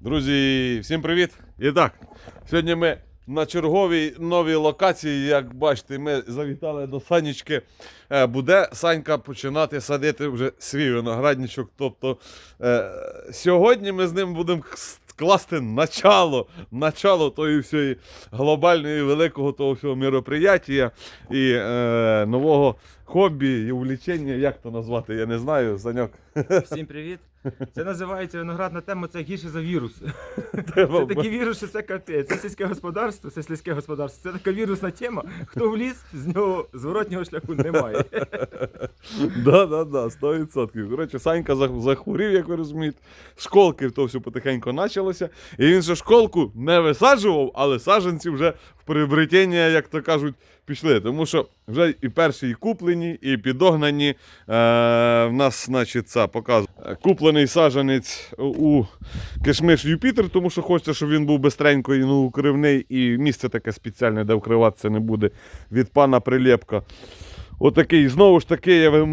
Друзі, всім привіт! І так, сьогодні ми на черговій новій локації. Як бачите, ми завітали до Санічки. Е, Буде Санька починати садити вже свій виноградничок. Тобто е, сьогодні ми з ним будемо класти начало, начало тої всієї глобальної великого того всього мероприятия і е, нового хобі і увлічення. Як то назвати? Я не знаю. Саньок. Всім привіт. Це називається виноградна тема, це гірше за вірус. Це такий вірус, що це капець. Це сільське господарство, це сільське господарство. Це така вірусна тема. Хто вліз, з нього зворотнього шляху немає. Да, да, да, 100%. Коротше, Санька захворів, як ви розумієте. Школки то все потихеньку почалося. І він же школку не висаджував, але саджанці вже в приобретення, як то кажуть, пішли. Тому що вже і перші і куплені, і підогнані. Е, в нас, значить, це показує. Куплений саджанець у кишмиш Юпітер, тому що хочеться, щоб він був бистренько і ну, укривний, і місце таке спеціальне, де вкриватися не буде від пана Прилєпка. Отакий, знову ж таки, я в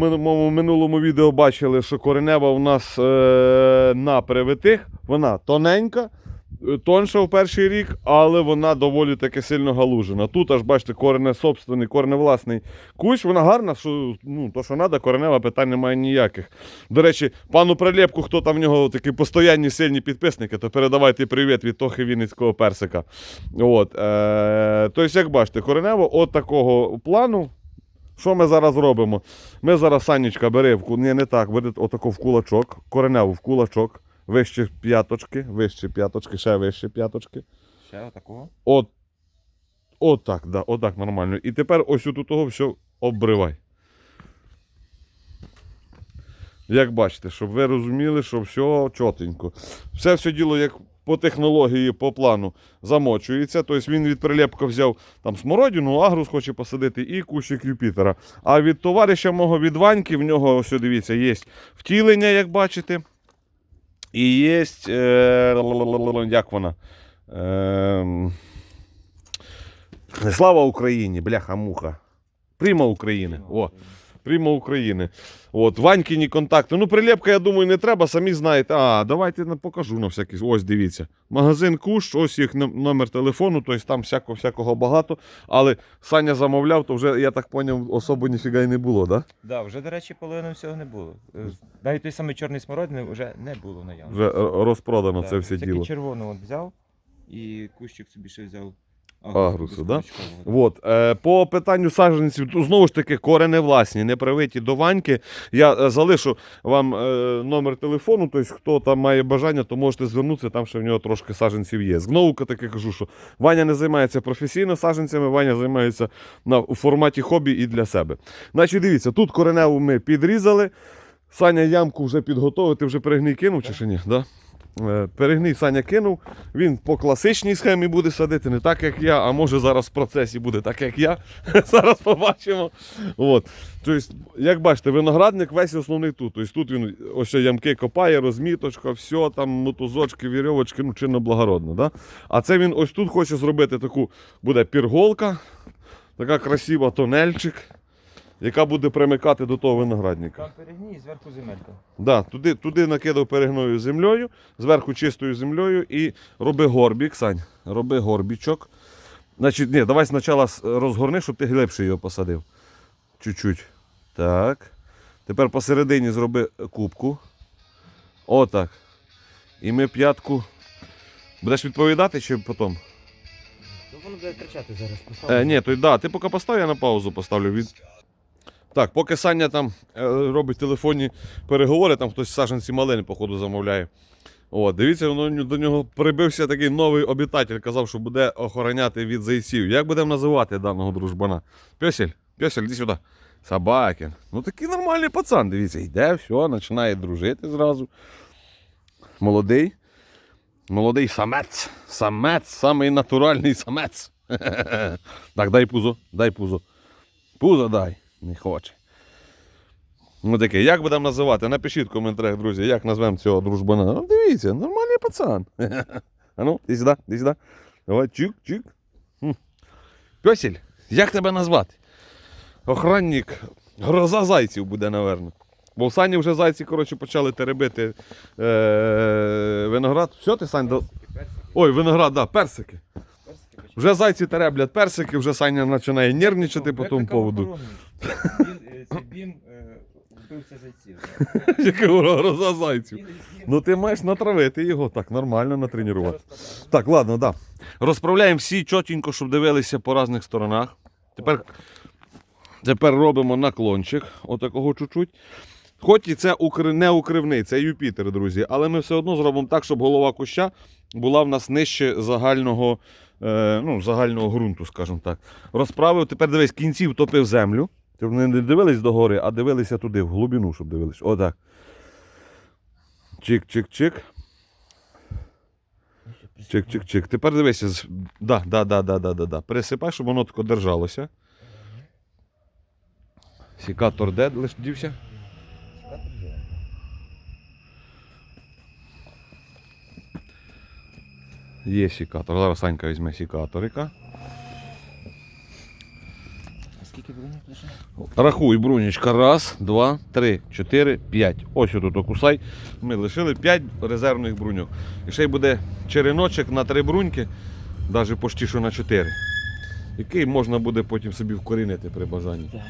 минулому відео бачили, що коренева у нас е, на привитих, вона тоненька, тонша в перший рік, але вона доволі таки сильно галужена. Тут аж бачите, корене собственний, кореневласний кущ, вона гарна, що ну, то, що треба, коренева, питань немає ніяких. До речі, пану Прилєпку, хто там в нього такі постоянні сильні підписники, то передавайте привіт від Тохи Вінницького персика. От, е, тобто, як бачите, коренево от такого плану. Що ми зараз робимо? Ми зараз Санечка бери в Ні, не так, бери отако в кулачок, кореневу в кулачок, вище п'яточки, вище п'яточки, ще вище п'яточки. Ще отакого. От, от так, да, от так нормально. І тепер ось тут того все обривай. Як бачите, щоб ви розуміли, що все чотенько. Все все діло як по технології, по плану замочується. Тобто він від прилепка взяв там смородину, агрус хоче посадити і кущик Юпітера. А від товариша мого від Ваньки, в нього, ось дивіться, є втілення, як бачите. І є. Е, як вона? Е, Слава Україні, бляха-муха. Прима України. О, Пріма України. От, Ванькіні контакти. Ну, прилепка, я думаю, не треба, самі знаєте. А, давайте покажу на всякий. Ось дивіться. Магазин Куш, ось їх номер телефону, тобто там всяко, всякого багато. Але Саня замовляв, то вже, я так зрозумів, особо ніфіга й не було, так? Да? Да, вже, до речі, половини всього не було. Е, Навіть той самий чорний смородини вже не було наявно. Вже е, розпродано Да, це все тільки діло. червону от взяв і кущик собі ще взяв. Агрусу, да? От, е, по питанню саджанців, то знову ж таки, корени власні, не привиті до ваньки. Я е, залишу вам е, номер телефону, тобто, хто там має бажання, то можете звернутися, там ще в нього трошки саджанців є. Знову таки кажу, що Ваня не займається професійно саджанцями, Ваня займається на, у форматі хобі і для себе. Значить, дивіться, тут кореневу ми підрізали. Саня ямку вже підготовив, ти вже перегній кинув чи ще ні? Да? Е, Перегній Саня кинув. Він по класичній схемі буде садити, не так, як я, а може зараз в процесі буде так, як я. Зараз побачимо. От. Тобто, як бачите, виноградник весь основний тут. Тобто тут він ось ямки копає, розміточка, все, там мотузочки, вірьовочки, ну чинно благородно. Да? А це він ось тут хоче зробити таку, буде пірголка, така красива тонельчик, яка буде примикати до того виноградника. Там перегній, зверху земелька. Да, туди, туди накидав перегною землею, зверху чистою землею і роби горбік, Сань. Роби горбічок. Значить, ні, давай спочатку розгорни, щоб ти глибше його посадив. Чуть-чуть. Так. Тепер посередині зроби кубку. Отак. І ми п'ятку. Будеш відповідати чи потім? Воно буде кричати зараз. Е, ні, то й да, ти поки постав, я на паузу поставлю. Від... Так, поки Саня там е, робить телефонні переговори, там хтось саженці малини, походу, замовляє. О, дивіться, воно до нього прибився такий новий обітатель, казав, що буде охороняти від зайців. Як будемо називати даного дружбана? Пьосель, пьосель, іди сюди. Собакін. Ну такий нормальний пацан, дивіться, йде, все, починає дружити зразу. Молодий. Молодий самець. Самець, самий натуральний самець. Так, дай пузо, дай пузо. Пузо дай. Не хоче. Ну таке, як будемо називати? Напишіть в коментарях, друзі, як назвемо цього дружбана. Ну, дивіться, нормальний пацан. А ну, іди сюди, іди сюди. Давай, чик, чик. Хм. Пьосель, як тебе назвати? Охранник. Гроза зайців буде, напевно. Бо в Сані вже зайці, коротше, почали теребити е- виноград. Все, ти Сань? до- Ой, виноград, да, персики. Вже зайці тереблять персики, вже Саня починає нервничати по тому поводу. Він, е, е, вбився зайців. Яка гроза зайців. Ну ти маєш натравити його так, нормально натренувати. Так, ладно, да. Розправляємо всі чотенько, щоб дивилися по різних сторонах. Тепер, тепер робимо наклончик, отакого чуть-чуть. Хоч і це укр... не укривний, це Юпітер, друзі. Але ми все одно зробимо так, щоб голова куща була в нас нижче загального, ну, загального ґрунту, скажімо так. Розправив, тепер дивись, кінці втопив землю. Щоб не дивились догори, а дивилися туди, в глибину, щоб дивились. Отак. Чик-чик-чик. Чик-чик-чик. Тепер дивися. Да, да, да, да, да, да, да. Пересипай, щоб воно тако держалося. Сікатор де лиш дівся? Є сікатор. Зараз Санька візьме сікаторика. Скільки бронік лише? Рахуй, брунечка. Раз, два, три, чотири, п'ять. Ось отут окусай. Ми лишили п'ять резервних бруньок. І ще й буде череночок на три бруньки, навіть почти що на чотири. Який можна буде потім собі вкорінити при бажанні. Так.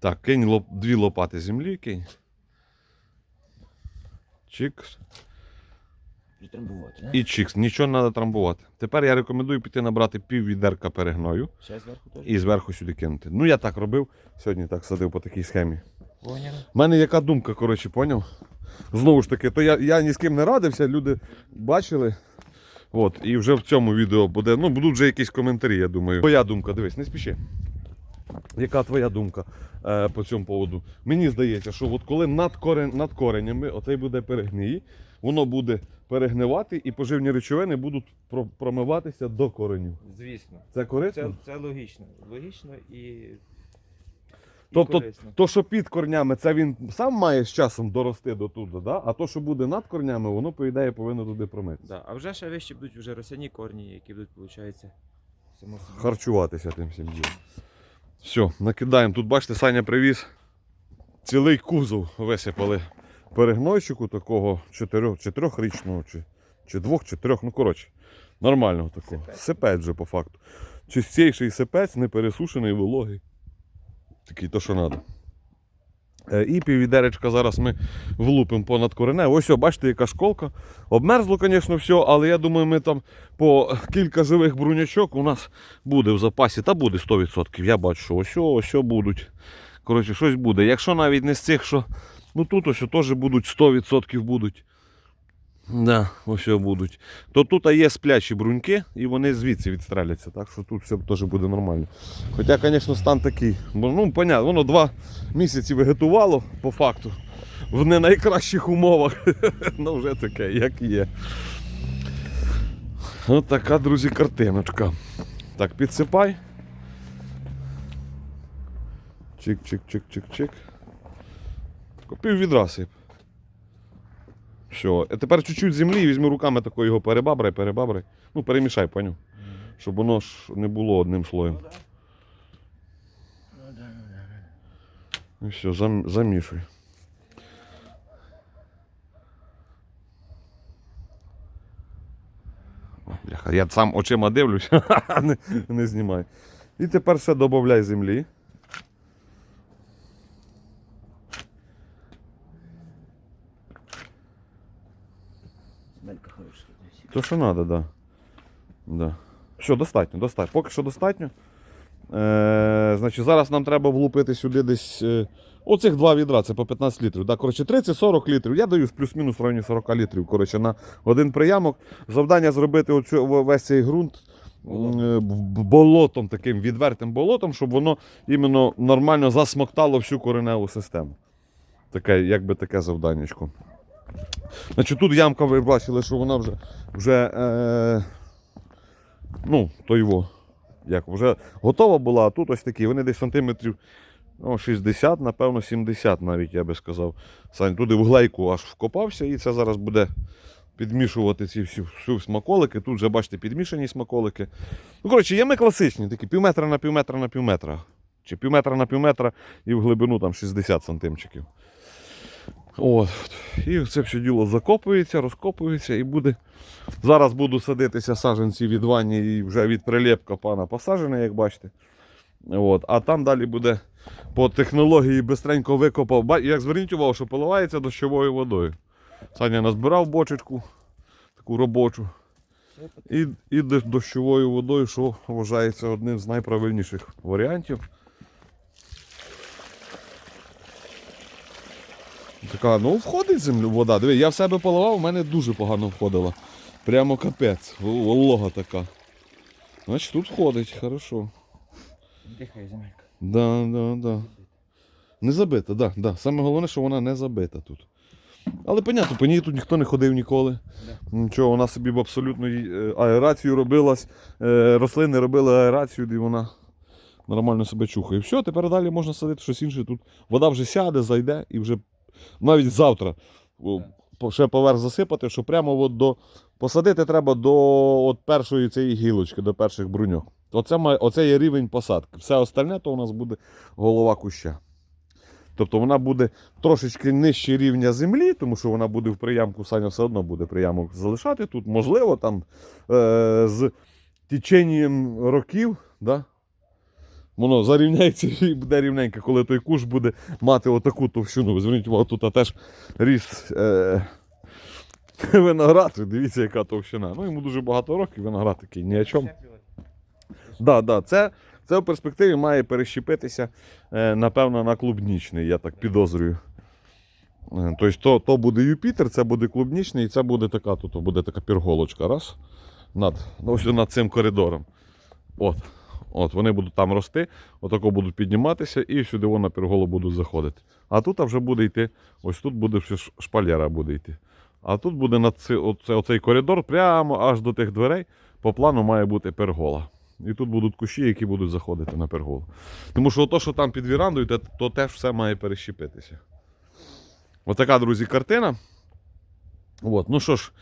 Так, кинь лоп, дві лопати землі, кинь. Чикс. Притрамбувати, не? І чикс. Нічого не треба трамбувати. Тепер я рекомендую піти набрати пів відерка перегною Ще зверху теж? і зверху сюди кинути. Ну я так робив. Сьогодні так садив по такій схемі. Поняв. У мене яка думка, коротше, поняв? Знову ж таки, то я, я ні з ким не радився, люди бачили. От, і вже в цьому відео буде. Ну, будуть вже якісь коментарі, я думаю. Твоя думка, дивись, не спіши. Яка твоя думка е, по цьому поводу? Мені здається, що от коли над, корен, над коренями оцей буде перегній, воно буде перегнивати і поживні речовини будуть про- промиватися до коренів. Звісно. Це корисно? Це, це логічно. Логічно і. і Тобто, корисно. то, що під корнями, це він сам має з часом дорости до туди, да? а то, що буде над корнями, воно, по ідеї, повинно туди промитися. Да. А вже ще вище будуть вже росяні корні, які будуть, виходить, само собі. Харчуватися тим всім ділом. Все, накидаємо. Тут, бачите, Саня привіз цілий кузов висипали перегнойчику такого чотирьох, чотирьохрічного, чи, чи двох, чи трьох, ну коротше, нормального такого. Сипець. Сипець вже по факту. Чистіший сипець, не пересушений, вологий. Такий то, що треба. І піввідеречка зараз ми влупимо понад корене. Ось, о, бачите, яка школка. Обмерзло, звісно, все, але я думаю, ми там по кілька живих брунячок у нас буде в запасі. Та буде 100%. Я бачу, що ось, ось будуть. Коротше, щось буде. Якщо навіть не з цих, що. Ну тут ось теж будуть 100% будуть. Да, ось будуть. То тут є сплячі бруньки, і вони звідси відстріляться. Так що тут все теж буде нормально. Хоча, звісно, стан такий. Ну, понятно, воно два місяці вегетувало по факту. В не найкращих умовах. ну, вже таке, як є. Ось така, друзі, картиночка. Так, підсипай. Чик-чик-чик-чик-чик. Пів відра сип. Все. А тепер чуть-чуть землі і візьми руками тако його перебабрай, перебабрай. Ну, перемішай, поняв. Щоб воно ж не було одним слоєм. І все, зам, замішуй. О, Бляха, я сам очима дивлюсь, не, не знімай. І тепер все додай землі. Смелька хороша. То, що треба, да. да. Все, достатньо, достатньо. Поки що достатньо. Е, значить, зараз нам треба влупити сюди десь. Е, оцих два відра, це по 15 літрів. Да, коротше, 30-40 літрів. Я даю плюс-мінус в районі 40 літрів. Коротше, на один приямок. Завдання зробити оцю, весь цей ґрунт е, болотом, таким відвертим болотом, щоб воно іменно нормально засмоктало всю кореневу систему. Таке, якби таке завданнячко. Значить, тут ямка, ви бачили, що вона вже, вже е, ну, то його, як, вже готова була, а тут ось такі, вони десь сантиметрів ну, 60, напевно, 70 навіть, я би сказав. Сань, туди в глейку аж вкопався, і це зараз буде підмішувати ці всі, всі смаколики. Тут вже, бачите, підмішані смаколики. Ну, коротше, ями класичні, такі півметра на півметра на півметра. чи пів метра на пів метра і в глибину там 60 сантимчиків. От. І це все діло закопується, розкопується і буде. Зараз буду садитися саджанці від вані і вже від прилепка пана посаджений, як бачите. От. А там далі буде по технології бистренько викопав. Як зверніть увагу, що поливається дощовою водою. Саня назбирав бочечку, таку робочу. І, і дощовою водою, що вважається одним з найправильніших варіантів. Така, ну входить землю вода. Диви, я в себе поливав, в мене дуже погано входила. Прямо капець. Волога така. Значить тут входить, хорошо. Дихає земелька. Да, да, да. Не забита, да, да. Саме головне, що вона не забита тут. Але понятно, по ній тут ніхто не ходив ніколи. Нічого, вона собі б абсолютно е, аерацію робилась, е, рослини робили аерацію, і вона нормально себе чухає. Все, тепер далі можна садити щось інше. Тут вода вже сяде, зайде і вже навіть завтра ще поверх засипати, що прямо от до. Посадити треба до от першої цієї гілочки, до перших бруньок. Оце, має, оце є рівень посадки. Все остальне то у нас буде голова куща. Тобто вона буде трошечки нижче рівня землі, тому що вона буде в приямку, Саня все одно буде приямок залишати тут. Можливо, там е, з теченням років, да, воно зарівняється і буде рівненько, коли той куш буде мати отаку товщину. Зверніть увагу, тут теж ріс е, виноград. Дивіться, яка товщина. Ну, йому дуже багато років, виноград такий ні о чому. Да, да, це, це в перспективі має перещепитися, е, напевно, на клубнічний, я так підозрюю. Е, Тобто, то, то буде Юпітер, це буде клубнічний, і це буде така, тут буде така пірголочка. Раз. Над, ну, ось над цим коридором. От. От, вони будуть там рости, отако будуть підніматися і сюди вон на пірголу будуть заходити. А тут вже буде йти, ось тут буде шпалера буде йти. А тут буде на ци, оце, оцей коридор прямо аж до тих дверей. По плану має бути пергола. І тут будуть кущі, які будуть заходити на перголу. Тому що то, що там під вірандою, то, то теж все має перещепитися. Отака, друзі, картина. От, ну що ж,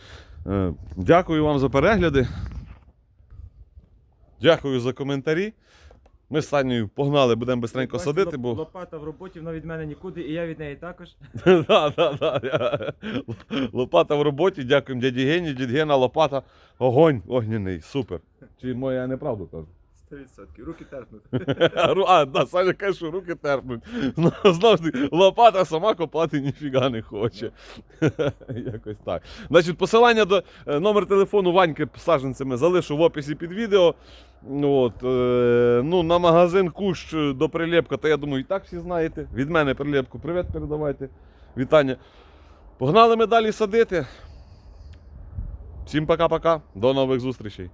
е, дякую вам за перегляди. Дякую за коментарі. Ми з Санєю погнали, будемо бистренько садити, бо. Лопата в роботі, вона від мене нікуди, і я від неї також. Да, да, да. Лопата в роботі, дякуємо дяді Гені. Дід Гена, лопата, огонь огняний, супер. Чи моя я неправду кажу? 100%. Руки терпнуть. А, да, Саня каже, що руки терпнуть. Знову ж таки, лопата сама копати ніфіга не хоче. Якось так. Значить, посилання до е, номер телефону Ваньки з саджанцями залишу в описі під відео. От, е, ну, на магазин Кущ е, до прилепка, то я думаю, і так всі знаєте. Від мене прилепку привіт передавайте. Вітання. Погнали ми далі садити. Всім пока-пока. До нових зустрічей.